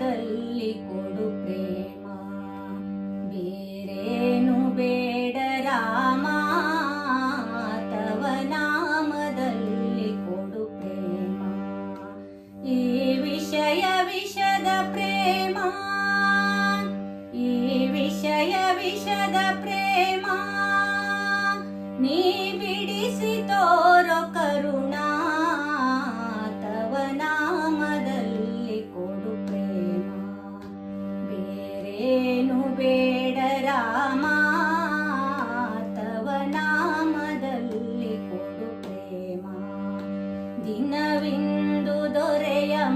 ನಾಮದಲ್ಲಿ ಕೊಡು ಪ್ರೇಮ ಬೇರೇನು ಬೇಡ ರಾಮ ತವ ನಾಮದಲ್ಲಿ ಕೊಡು ಪ್ರೇಮ ಈ ವಿಷಯ ವಿಷದ ಪ್ರೇಮ ಈ ವಿಷಯ ವಿಷದ ಪ್ರೇಮ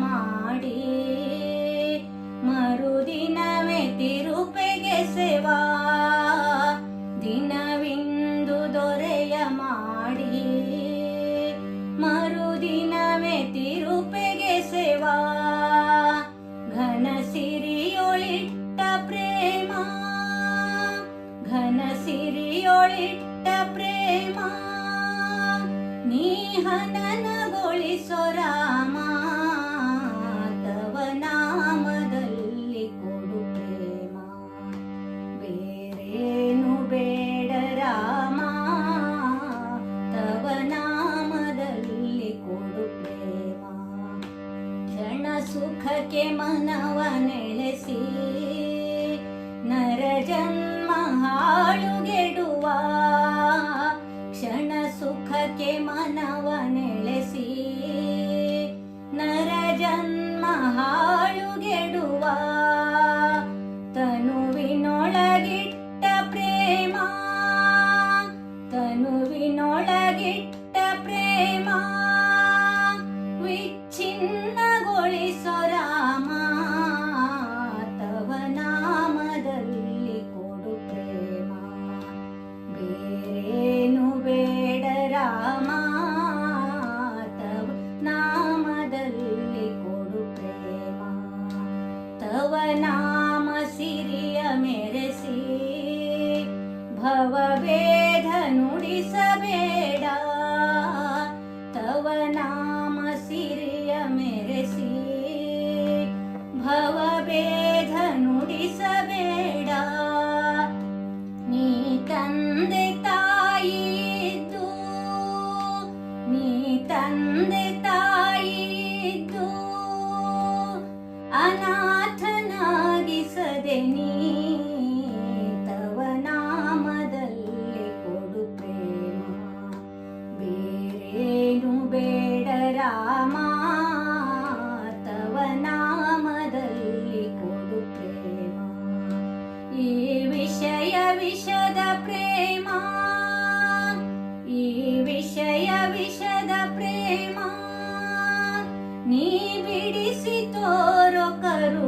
ಮಾಡಿ ಮರುದಿನವೇ ತಿರುಪೆಗೆ ಸೇವಾ, ದಿನವಿಂದು ದೊರೆಯ ಮಾಡಿ ಮರುದಿನವೇ ತಿರುಪೆಗೆ ಸೇವಾ, ಘನ ಸಿರಿಯೊಳಿಟ್ಟ ಪ್ರೇಮ, ಘನ ಸಿರಿಯೊಳಿಟ್ಟ ಪ್ರೇಮ, ನೀ ಹನನಗೊಳಿಸೋ ರಾಮ. सुख के मनवन नर जन्म ತಂದೆ ತಾಯಿದ್ದು ಅನಾಥನಾಗಿಸದೆ ನೀ ತವ ನಾಮದಲ್ಲಿ ಕೊಡು ಪ್ರೇಮ ಬೇರೇನು ಬೇಡ ರಾಮ, ತವ ನಾಮದಲ್ಲಿ ಕೊಡು ಪ್ರೇಮ ಈ ವಿಷಯ ವಿಷದ ಪ್ರೇಮ ಪ್ರೇಮ